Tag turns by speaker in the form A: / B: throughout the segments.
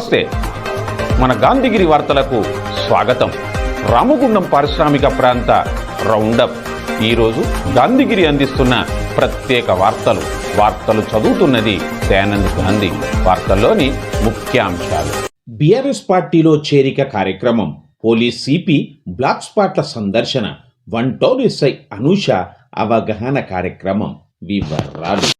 A: నమస్తే. మన గాంధీగిరి వార్తలకు స్వాగతం. రామగుండం పారిశ్రామిక ప్రాంత రౌండప్. ఈరోజు గాంధీగిరి అందిస్తున్న ప్రత్యేక వార్తలు. వార్తలు చదువుతున్నది దయానంద్ గాంధీ. వార్తల్లోని ముఖ్యాంశాలు.
B: బీఆర్ఎస్ పార్టీలో చేరిక కార్యక్రమం. పోలీస్ సిపి బ్లాక్ స్పాట్ల సందర్శన. వన్ టౌన్ ఎస్ఐ అనూష అవగాహన కార్యక్రమం. వివరాలు.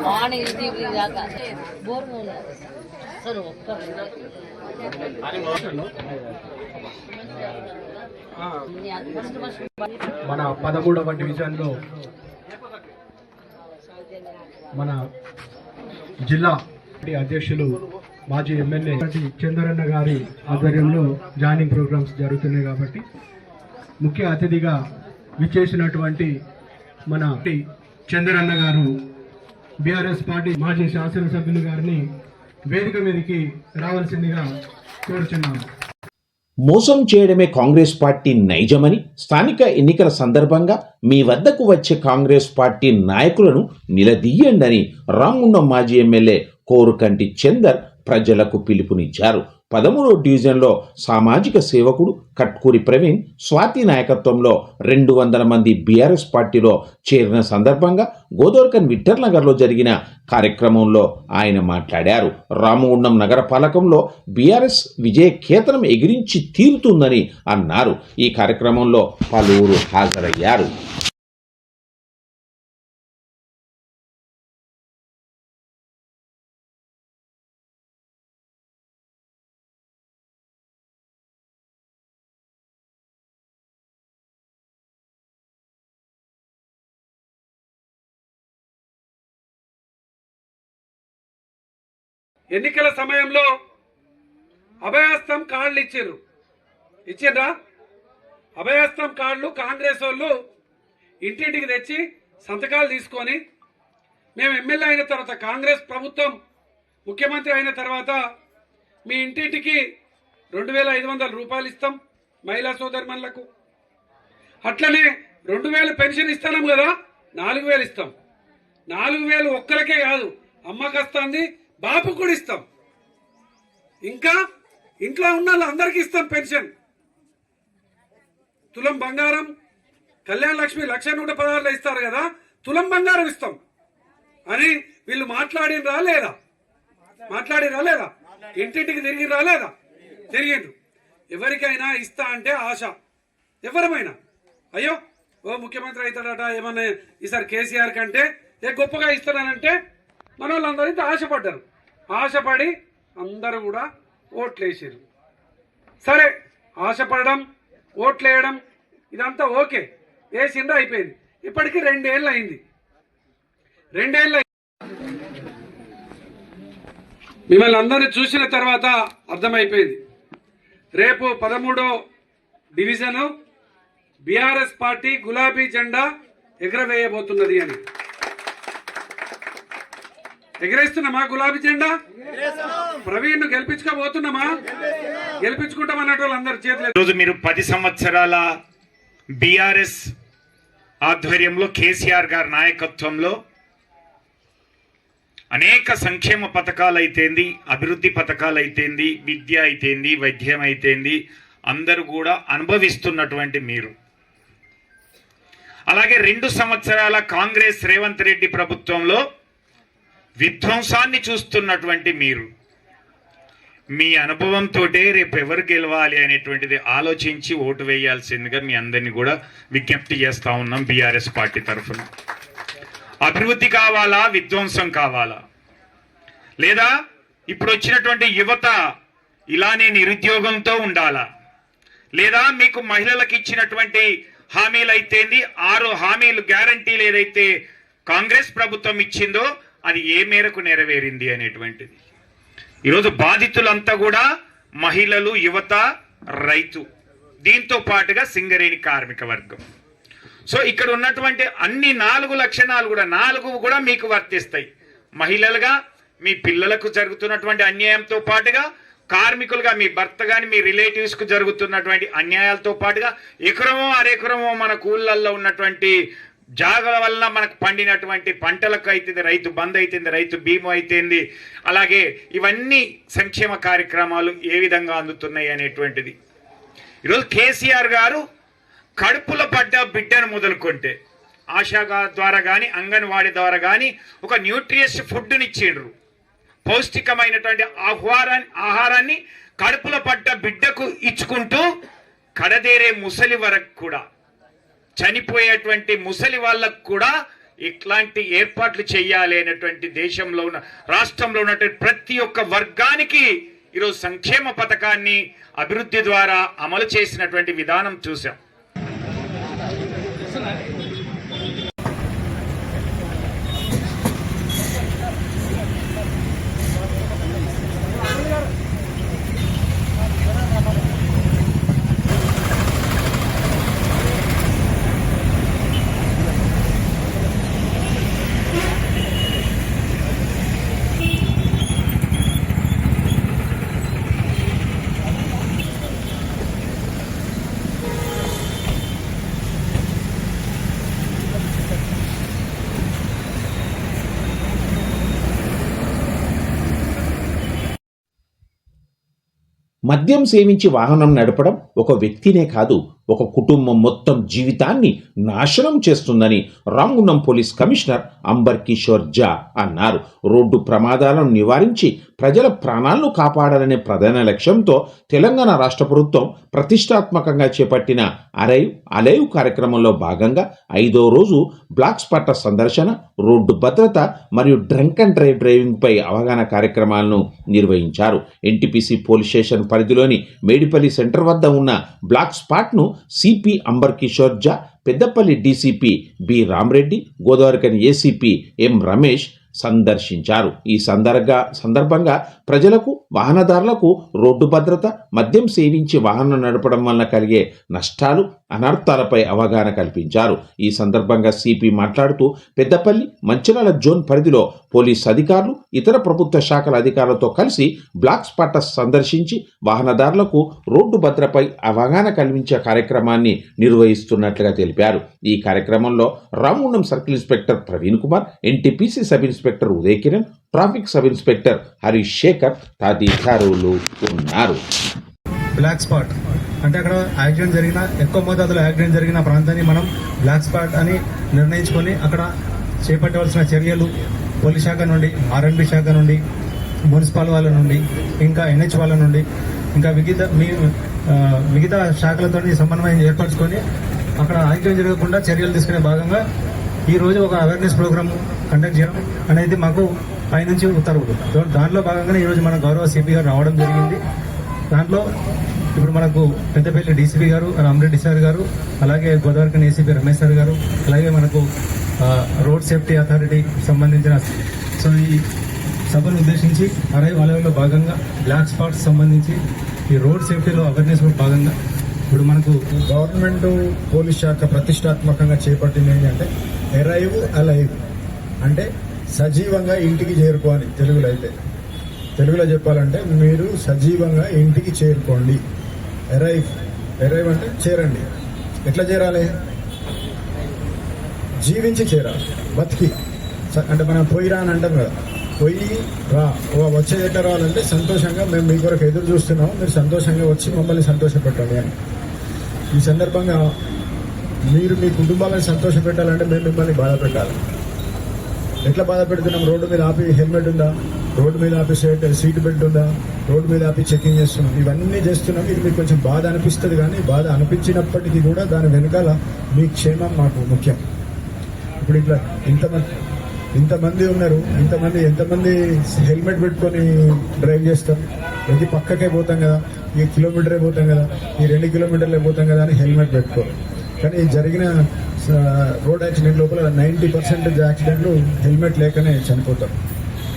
C: Morning evening దాకా బోర్ ఒక్క
D: మన పదమూడవ డివిజన్లో మన జిల్లా అధ్యక్షులు మాజీ ఎమ్మెల్యే చంద్రన్న గారి ఆధ్వర్యంలో జాయినింగ్ ప్రోగ్రామ్స్ జరుగుతున్నాయి కాబట్టి ముఖ్య అతిథిగా విచ్చేసినటువంటి మన చంద్రన్న గారు బీఆర్ఎస్ పార్టీ మాజీ శాసనసభ్యులు గారిని వేదిక మీదకి రావాల్సిందిగా కోరుచున్నాము
B: మోసం చేయడమే కాంగ్రెస్ పార్టీ నైజమని స్థానిక ఎన్నికల సందర్భంగా మీ వద్దకు వచ్చే కాంగ్రెస్ పార్టీ నాయకులను నిలదీయండని రామున్న మాజీ ఎమ్మెల్యే కోరుకంటి చందర్ ప్రజలకు పిలుపునిచ్చారు. పదమూడో డివిజన్లో సామాజిక సేవకుడు కట్కూరి ప్రవీణ్ స్వాతి నాయకత్వంలో రెండు వందల మంది బీఆర్ఎస్ పార్టీలో చేరిన సందర్భంగా గోదోర్కన్ విఠర్ నగర్లో జరిగిన కార్యక్రమంలో ఆయన మాట్లాడారు. రామగుండం నగర పాలకంలో బీఆర్ఎస్ విజయ కేతనం ఎగిరించి తీరుతుందని అన్నారు. ఈ కార్యక్రమంలో పలువురు హాజరయ్యారు.
E: ఎన్నికల సమయంలో అభయహస్తం కార్డులు ఇచ్చారు. ఇచ్చిండ్రా అభయహస్తం కార్డులు కాంగ్రెస్ వాళ్ళు ఇంటింటికి తెచ్చి సంతకాలు తీసుకొని మేము ఎమ్మెల్యే అయిన తర్వాత కాంగ్రెస్ ప్రభుత్వం ముఖ్యమంత్రి అయిన తర్వాత మీ ఇంటింటికి రెండు వేల ఐదు వందల రూపాయలు ఇస్తాం మహిళా సోదరిమణులకు. అట్లనే రెండు వేలు పెన్షన్ ఇస్తున్నాం కదా నాలుగు వేలు ఇస్తాం. నాలుగు వేలు ఒక్కరికే కాదు అమ్మకి బాబు కూడా ఇస్తాం. ఇంకా ఇంట్లో ఉన్న వాళ్ళందరికీ ఇస్తాం పెన్షన్. తులం బంగారం కళ్యాణ లక్ష్మి లక్ష నూట పదహారులో ఇస్తారు కదా తులం బంగారం ఇస్తాం. అని వీళ్ళు మాట్లాడినరా లేదా? మాట్లాడిరా లేదా? ఇంటింటికి తిరిగి రాలేదా తిరిగిండ్రు. ఎవరికైనా ఇస్తా అంటే ఆశ. ఎవరమైనా? అయ్యో ఓ ముఖ్యమంత్రి అవుతాడట ఏమన్నా ఈసారి కేసీఆర్ కంటే ఏ గొప్పగా ఇస్తానంటే మన వాళ్ళందరూ ఆశపడ్డారు. ఆశపడి అందరూ కూడా ఓట్లేసారు సరే ఆశపడడం ఓట్లేయడం ఇదంతా ఓకే. వేసిండ్రు అయిపోయింది? ఇప్పటికీ రెండేళ్ళు అయింది రెండేళ్ళు అయింది. మిమ్మల్ని అందరినీ చూసిన తర్వాత అర్థమైపోయింది. రేపు పదమూడో డివిజను బీఆర్ఎస్ పార్టీ గులాబీ జెండా ఎగరవేయబోతున్నది అని. ఎగరేస్తున్నామా గులాబీ జెండా? ప్రవీణ్ గెలిపించుకోబోతున్నామా? గెలిపించుకుంటామన్నట్టు వాళ్ళందరి చేతులు
F: ఈరోజు మీరు పది సంవత్సరాల బీఆర్ఎస్ ఆధ్వర్యంలో కేసీఆర్ గారి నాయకత్వంలో అనేక సంక్షేమ పథకాలు అయితేంది అభివృద్ధి పథకాలు అయితేంది విద్య అయితేంది వైద్యం అయితేంది అందరూ కూడా అనుభవిస్తున్నటువంటి మీరు. అలాగే రెండు సంవత్సరాల కాంగ్రెస్ రేవంత్ రెడ్డి ప్రభుత్వంలో విధ్వంసాన్ని చూస్తున్నటువంటి మీరు. మీ అనుభవంతో రేపు ఎవరు గెలవాలి అనేటువంటిది ఆలోచించి ఓటు వేయాల్సిందిగా మీ అందరినీ కూడా విజ్ఞప్తి చేస్తా ఉన్నాం బీఆర్ఎస్ పార్టీ తరఫున. అభివృద్ధి కావాలా? విధ్వంసం కావాలా? లేదా ఇప్పుడు వచ్చినటువంటి యువత ఇలానే నిరుద్యోగంతో ఉండాలా? లేదా మీకు మహిళలకు ఇచ్చినటువంటి హామీలు అయితేంది ఆరు హామీలు గ్యారంటీలు ఏదైతే కాంగ్రెస్ ప్రభుత్వం ఇచ్చిందో అది ఏ మేరకు నెరవేరింది అనేటువంటిది. ఈరోజు బాధితులంతా కూడా మహిళలు యువత రైతు. దీంతో పాటుగా సింగరేణి కార్మిక వర్గం. సో ఇక్కడ ఉన్నటువంటి అన్ని నాలుగు లక్షణాలు కూడా నాలుగు కూడా మీకు వర్తిస్తాయి. మహిళలుగా మీ పిల్లలకు జరుగుతున్నటువంటి అన్యాయంతో పాటుగా కార్మికులుగా మీ భర్త కానీ మీ రిలేటివ్స్కు జరుగుతున్నటువంటి అన్యాయాలతో పాటుగా ఎకరమో అరెకరమో మన కూళ్ళల్లో ఉన్నటువంటి జాగల వల్ల మనకు పండినటువంటి పంటలకు అవుతుంది రైతు బంద్ అవుతుంది రైతు బీమా అయితేంది అలాగే ఇవన్నీ సంక్షేమ కార్యక్రమాలు ఏ విధంగా అందుతున్నాయి అనేటువంటిది. ఈరోజు కేసీఆర్ గారు కడుపులో పడ్డ బిడ్డను మొదలుకొంటే ఆశా ద్వారా కానీ అంగన్వాడీ ద్వారా కానీ ఒక న్యూట్రియస్ ఫుడ్ని ఇచ్చిండ్రు పౌష్టికమైనటువంటి ఆహ్వారాన్ని ఆహారాన్ని కడుపులో పడ్డ బిడ్డకు ఇచ్చుకుంటూ కడదేరే ముసలి వరకు కూడా చనిపోయేటువంటి ముసలి వాళ్ళకు కూడా ఇట్లాంటి ఏర్పాట్లు చేయాలి అనేటువంటి దేశంలో ఉన్న రాష్ట్రంలో ఉన్నటువంటి ప్రతి ఒక్క వర్గానికి ఈరోజు సంక్షేమ పథకాన్ని అభివృద్ధి ద్వారా అమలు చేసినటువంటి విధానం చూసాం
B: మద్యం సేవించి వాహనం నడపడం ఒక వ్యక్తినే కాదు ఒక కుటుంబం మొత్తం జీవితాన్ని నాశనం చేస్తుందని రాంగున్నం పోలీస్ కమిషనర్ అంబర్ కిషోర్ జా అన్నారు. రోడ్డు ప్రమాదాలను నివారించి ప్రజల ప్రాణాలను కాపాడాలనే ప్రధాన లక్ష్యంతో తెలంగాణ రాష్ట్ర ప్రభుత్వం ప్రతిష్టాత్మకంగా చేపట్టిన అరైవ్ అలైవ్ కార్యక్రమంలో భాగంగా ఐదో రోజు బ్లాక్ స్పాట్ల సందర్శన రోడ్డు భద్రత మరియు డ్రంక్ అండ్ డ్రైవ్ డ్రైవింగ్ పై అవగాహన కార్యక్రమాలను నిర్వహించారు. ఎన్టీపీసీ పోలీస్ స్టేషన్ పరిధిలోని మేడిపల్లి సెంటర్ వద్ద ఉన్న black స్పాట్ను CP Amber Kishor Jha Peddapalli DCP B Ramareddy Godavarikhani ACP M Ramesh సందర్శించారు. ఈ సందర్భ సందర్భంగా ప్రజలకు వాహనదారులకు రోడ్డు భద్రత మద్యం సేవించి వాహనం నడపడం వలన కలిగే నష్టాలు అనర్థాలపై అవగాహన కల్పించారు. ఈ సందర్భంగా సిపి మాట్లాడుతూ పెద్దపల్లి మంచిరాల జోన్ పరిధిలో పోలీస్ అధికారులు ఇతర ప్రభుత్వ శాఖల అధికారులతో కలిసి బ్లాక్ స్పాట్ సందర్శించి వాహనదారులకు రోడ్డు భద్రపై అవగాహన కల్పించే కార్యక్రమాన్ని నిర్వహిస్తున్నట్లుగా తెలిపారు. ఈ కార్యక్రమంలో Ramagundam circle inspector Praveen Kumar NTPC sub inspector Uday Kiran traffic sub inspector Harish Shekar తదితరులు ఉన్నారు.
D: బ్లాక్ స్పాట్ అంటే అక్కడ యాక్సిడెంట్ జరిగిన ఎక్కువ మోతాదులో యాక్సిడెంట్ జరిగిన ప్రాంతాన్ని మనం బ్లాక్ స్పాట్ అని నిర్ణయించుకొని అక్కడ చేపట్టవలసిన చర్యలు పోలీస్ శాఖ నుండి ఆర్ఎండ్బి శాఖ నుండి మున్సిపల్ వాళ్ళ నుండి ఇంకా ఎన్హెచ్ వాళ్ళ నుండి ఇంకా మిగతా మీ మిగతా శాఖలతో సమన్వయం ఏర్పరచుకొని అక్కడ యాక్సిడెంట్ జరగకుండా చర్యలు తీసుకునే భాగంగా ఈ రోజు ఒక అవేర్నెస్ ప్రోగ్రామ్ కండక్ట్ చేయడం అనేది మాకు పైనుంచి ఉత్తర్వులు దాంట్లో భాగంగానే ఈరోజు మన గౌరవ సిపి గారు రావడం జరిగింది. దాంట్లో ఇప్పుడు మనకు పెద్దపల్లి డీసీపీ గారు అమరెడ్డి సార్ గారు అలాగే గోదావరికి ఏసీపీ రమేష్ సార్ గారు అలాగే మనకు రోడ్ సేఫ్టీ అథారిటీ సంబంధించిన సో ఈ సభను ఉద్దేశించి అరవై వలయలో భాగంగా బ్లాక్ స్పాట్స్ సంబంధించి ఈ రోడ్ సేఫ్టీలో అవేర్నెస్ భాగంగా ఇప్పుడు మనకు
G: గవర్నమెంట్ పోలీస్ శాఖ ప్రతిష్టాత్మకంగా చేపట్టింది ఏంటంటే ఎరైవ్ అలైవ్ అంటే సజీవంగా ఇంటికి చేరుకోవాలి తెలుగులో అయితే. తెలుగులో చెప్పాలంటే మీరు సజీవంగా ఇంటికి చేరుకోండి. ఎరైవ్ ఎరైవ్ అంటే చేరండి. ఎట్లా చేరాలి? జీవించి చేరాలి. బతికి. స- అంటే మనం పోయిరా అని అంటాం కదా. పోయి రా. వచ్చేట ఎట్లా రావాలంటే సంతోషంగా మేము మీ కొరకు ఎదురు చూస్తున్నాం మీరు సంతోషంగా వచ్చి మమ్మల్ని సంతోషపెట్టండి అని. ఈ సందర్భంగా మీరు మీ కుటుంబాలను సంతోష పెట్టాలంటే మేము మిమ్మల్ని బాధ పెట్టాలి ఎట్లా బాధ పెడుతున్నాం రోడ్డు మీద ఆపి హెల్మెట్ ఉందా? రోడ్డు మీద ఆపి సీట్ సీట్ బెల్ట్ ఉందా? రోడ్డు మీద ఆపి చెకింగ్ చేస్తున్నాం. ఇవన్నీ చేస్తున్నాం. ఇది మీకు కొంచెం బాధ అనిపిస్తుంది కానీ బాధ అనిపించినప్పటికీ కూడా దాని వెనకాల మీ క్షేమం మాకు ముఖ్యం. ఇప్పుడు ఇట్లా ఇంతమంది ఇంతమంది ఉన్నారు. ఇంతమంది ఎంతమంది హెల్మెట్ పెట్టుకొని డ్రైవ్ చేస్తారు? ప్రతి పక్కకే పోతాం కదా. ఈ కిలోమీటరే పోతాం కదా ఈ రెండు కిలోమీటర్లే పోతాం కదా అని హెల్మెట్ పెట్టుకోరు కానీ జరిగిన రోడ్ యాక్సిడెంట్ లోపల నైంటీ పర్సెంట్ యాక్సిడెంట్లు హెల్మెట్ లేకనే చనిపోతారు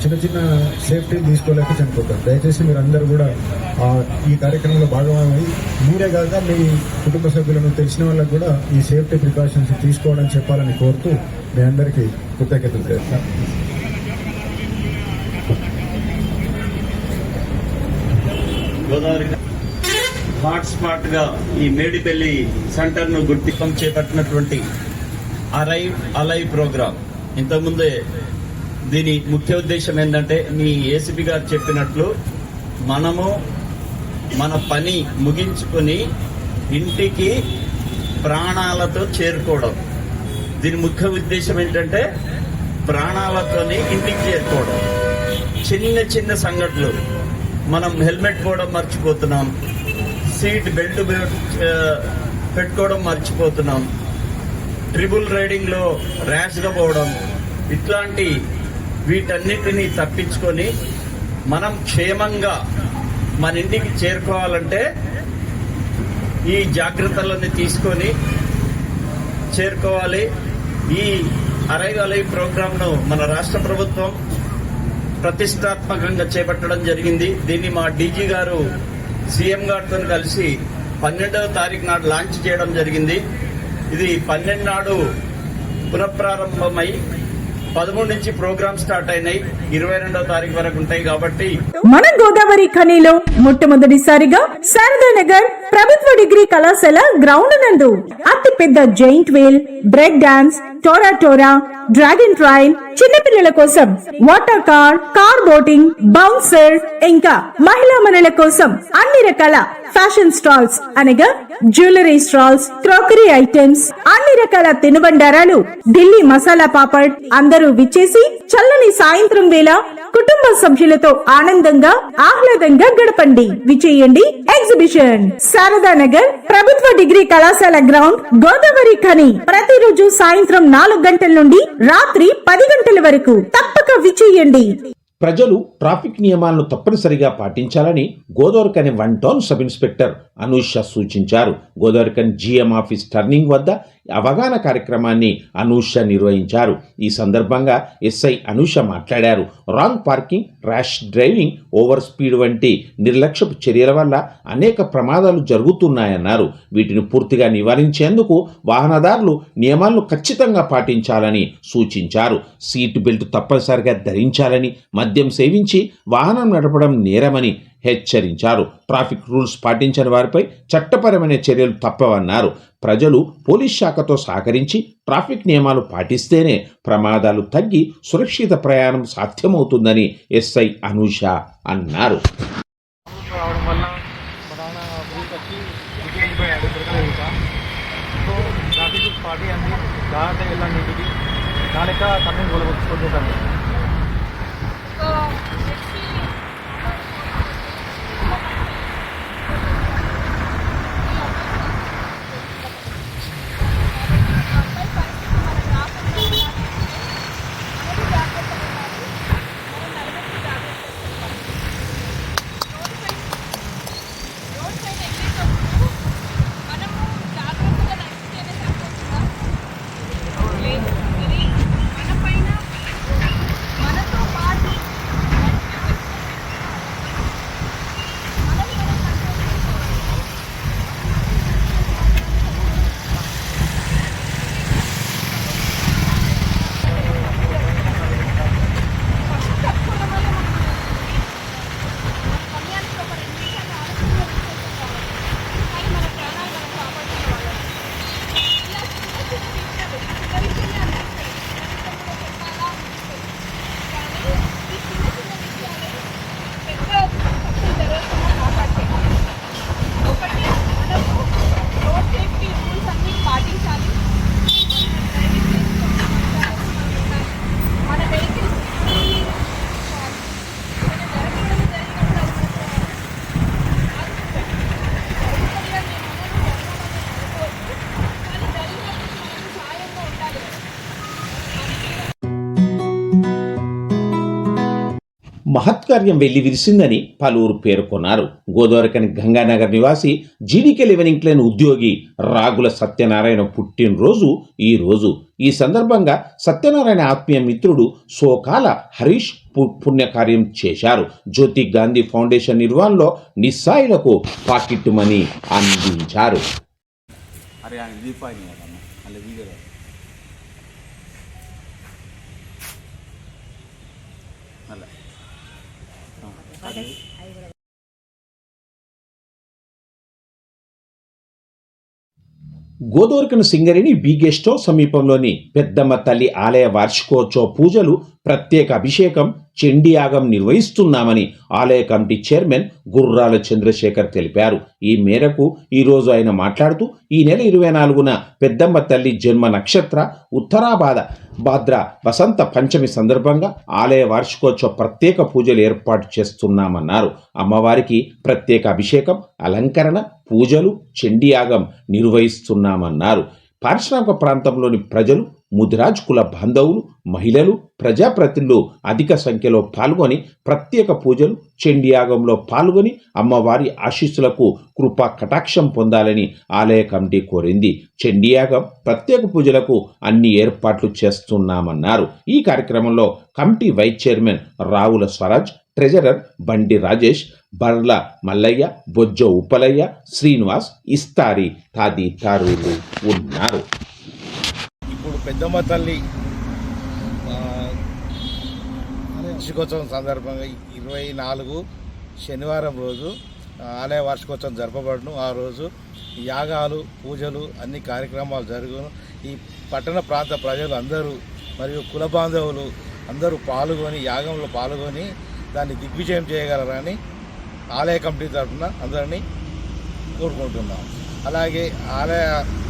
G: చిన్న చిన్న సేఫ్టీ తీసుకోలేక చనిపోతారు దయచేసి మీరు అందరూ కూడా ఈ కార్యక్రమంలో భాగమై మీరే కాక మీ కుటుంబ సభ్యులను తెలిసిన వాళ్ళకు కూడా ఈ సేఫ్టీ ప్రికాషన్స్ తీసుకోవడం చెప్పాలని కోరుతూ మీ అందరికీ కృతజ్ఞతలు చేస్తాను
H: గోదావరి హాట్స్పాట్గా ఈ మేడిపల్లి సెంటర్ను గుర్తింపం చేపట్టినటువంటి అరైవ్ అలైవ్ ప్రోగ్రామ్ ఇంతకుముందే దీని ముఖ్య ఉద్దేశం ఏంటంటే మీ ఏసీపీ గారు చెప్పినట్లు మనము మన పని ముగించుకొని ఇంటికి ప్రాణాలతో చేరుకోవడం. దీని ముఖ్య ఉద్దేశం ఏంటంటే ప్రాణాలతోని ఇంటికి చేరుకోవడం. చిన్న చిన్న సంఘటనలు. మనం హెల్మెట్ కూడా మర్చిపోతున్నాం. సీట్ బెల్ట్ పెట్టుకోవడం మర్చిపోతున్నాం. ట్రిబుల్ రైడింగ్లో ర్యాష్గా పోవడం. ఇట్లాంటి వీటన్నిటిని తప్పించుకొని మనం క్షేమంగా మన ఇంటికి చేరుకోవాలంటే ఈ జాగ్రత్తలన్నీ తీసుకొని చేరుకోవాలి. ఈ అరైవ్ అలైవ్ ప్రోగ్రామ్ను మన రాష్ట్ర ప్రభుత్వం ప్రతిష్టాత్మకంగా చేపట్టడం జరిగింది. దీన్ని మా డీజీ గారు సీఎం గారితో కలిసి పన్నెండవ తారీఖు నాడు లాంచ్ చేయడం జరిగింది. ఇది పన్నెండు నాడు పునఃప్రారంభమై పదమూడు నుంచి ప్రోగ్రామ్ స్టార్ట్ అయినాయి. ఇరవై రెండవ తారీఖు వరకు ఉంటాయి కాబట్టి
I: మన గోదావరి ఖనిలో మొట్టమొదటిసారిగా శారదానగర్ ప్రభుత్వ డిగ్రీ కళాశాల గ్రౌండ్ నందు. అతి పెద్ద giant wheel break dance tora tora dragon train చిన్నపిల్లల కోసం water car car boating bouncer ఇంకా మహిళా మనుల కోసం అన్ని రకాల ఫ్యాషన్ స్టాల్స్ అనగా జ్యువెలరీ స్టాల్స్ క్రోకరీ ఐటమ్స్ అన్ని రకాల తినుబండారాలు ఢిల్లీ మసాలా పాపడ్ అందరూ విచ్చేసి చల్లని సాయంత్రం వేళ కుటుంబ సభ్యులతో ఆనందంగా ఆహ్లాదంగా గడపండి. విచేయండి ఎగ్జిబిషన్. శారదా నగర్ ప్రభుత్వ డిగ్రీ కళాశాల గ్రౌండ్ గోదావరి ఖని. ప్రతిరోజు సాయంత్రం నాలుగు గంటల నుండి రాత్రి పది గంటల వరకు తప్పక విచేయండి.
B: ప్రజలు ట్రాఫిక్ నియమాలను తప్పనిసరిగా పాటించాలని Godavarikhani one town sub inspector Anusha సూచించారు. గోదావరికన్ జీఎం ఆఫీస్ టర్నింగ్ వద్ద అవగాహన కార్యక్రమాన్ని అనూష నిర్వహించారు. ఈ సందర్భంగా ఎస్ఐ అనూష మాట్లాడారు. Wrong parking rash driving over speed వంటి నిర్లక్ష్యపు చర్యల వల్ల అనేక ప్రమాదాలు జరుగుతున్నాయన్నారు. వీటిని పూర్తిగా నివారించేందుకు వాహనదారులు నియమాలను ఖచ్చితంగా పాటించాలని సూచించారు. సీట్ బెల్ట్ తప్పనిసరిగా ధరించాలని మద్యం సేవించి వాహనం నడపడం నేరమని హెచ్చరించారు ట్రాఫిక్ రూల్స్ పాటించని వారిపై చట్టపరమైన చర్యలు తప్పవన్నారు ప్రజలు పోలీస్ శాఖతో సహకరించి ట్రాఫిక్ నియమాలు పాటిస్తేనే ప్రమాదాలు తగ్గి సురక్షిత ప్రయాణం సాధ్యమవుతుందని ఎస్ఐ అనూష అన్నారు
D: రావడం వల్ల మా
B: మహత్కార్యం వెళ్ళి విరిసిందని పలువురు పేర్కొన్నారు. గోదావరికని గంగానగర్ నివాసి జీడీకే లెవెనింగ్ క్లైన్ ఉద్యోగి రాగుల సత్యనారాయణ పుట్టినరోజు ఈ రోజు. ఈ సందర్భంగా సత్యనారాయణ ఆత్మీయ మిత్రుడు సోకాల హరీష్ పు- పుణ్యకార్యం చేశారు. జ్యోతి గాంధీ ఫౌండేషన్ నిర్వహణలో నిస్సాయిలకు పాకెట్ మనీ అందించారు
J: అరే ఆయన దీపాయని కదన్న అలా వీడియో అలా
B: గోదోరికన సింగరేణి బి సమీపంలోని పెద్దమ్మ తల్లి ఆలయ వార్షికోత్సవ పూజలు ప్రత్యేక అభిషేకం చండీయాగం నిర్వహిస్తున్నామని ఆలయ కమిటీ చైర్మన్ గుర్రాల చంద్రశేఖర్ తెలిపారు. ఈ మేరకు ఈరోజు ఆయన మాట్లాడుతూ ఈ నెల ఇరవై నాలుగున పెద్దమ్మ తల్లి జన్మ నక్షత్ర ఉత్తరాబాద భాద్ర వసంత పంచమి సందర్భంగా ఆలయ వార్షికోత్సవ ప్రత్యేక పూజలు ఏర్పాటు చేస్తున్నామన్నారు. అమ్మవారికి ప్రత్యేక అభిషేకం అలంకరణ పూజలు చండియాగం నిర్వహిస్తున్నామన్నారు. పారిశ్రామిక ప్రాంతంలోని ప్రజలు ముదిరాజ్ కుల బాంధవులు మహిళలు ప్రజాప్రతినిధులు అధిక సంఖ్యలో పాల్గొని ప్రత్యేక పూజలు చండీయాగంలో పాల్గొని అమ్మవారి ఆశీస్సులకు కృపా కటాక్షం పొందాలని ఆలయ కమిటీ కోరింది. చండీయాగం ప్రత్యేక పూజలకు అన్ని ఏర్పాట్లు చేస్తున్నామన్నారు. ఈ కార్యక్రమంలో committee vice chairman Ravula Swaraj treasurer Bandi Rajesh Barla Mallayya బొజ్జ ఉప్పలయ్య శ్రీనివాస్ ఇస్తారి తదితరులు ఉన్నారు.
K: పెద్దమ్మ తల్లి వార్షికోత్సవం సందర్భంగా ఇరవై నాలుగు శనివారం రోజు ఆలయ వార్షికోత్సవం జరపబడును. ఆ రోజు యాగాలు పూజలు అన్ని కార్యక్రమాలు జరుగును. ఈ పట్టణ ప్రాంత ప్రజలు అందరూ మరియు కుల బాంధవులు అందరూ పాల్గొని యాగంలో పాల్గొని దాన్ని దిగ్విజయం చేయగలరని ఆలయ కమిటీ తరఫున అందరినీ కోరుకుంటున్నాం. అలాగే ఆలయ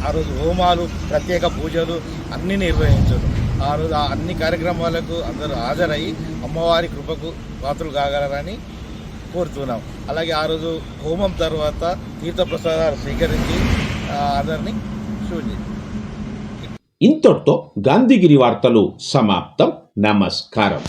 K: ఆ రోజు హోమాలు ప్రత్యేక పూజలు అన్నీ నిర్వహించరు. ఆ రోజు ఆ అన్ని కార్యక్రమాలకు అందరూ హాజరయ్యి అమ్మవారి కృపకు పాత్రలు కాగలరని కోరుతున్నాం. అలాగే ఆ రోజు హోమం తర్వాత తీర్థప్రసాదాలు స్వీకరించి అందరిని అందరినీ
B: ఇంతటితో గాంధీగిరి వార్తలు సమాప్తం. నమస్కారం.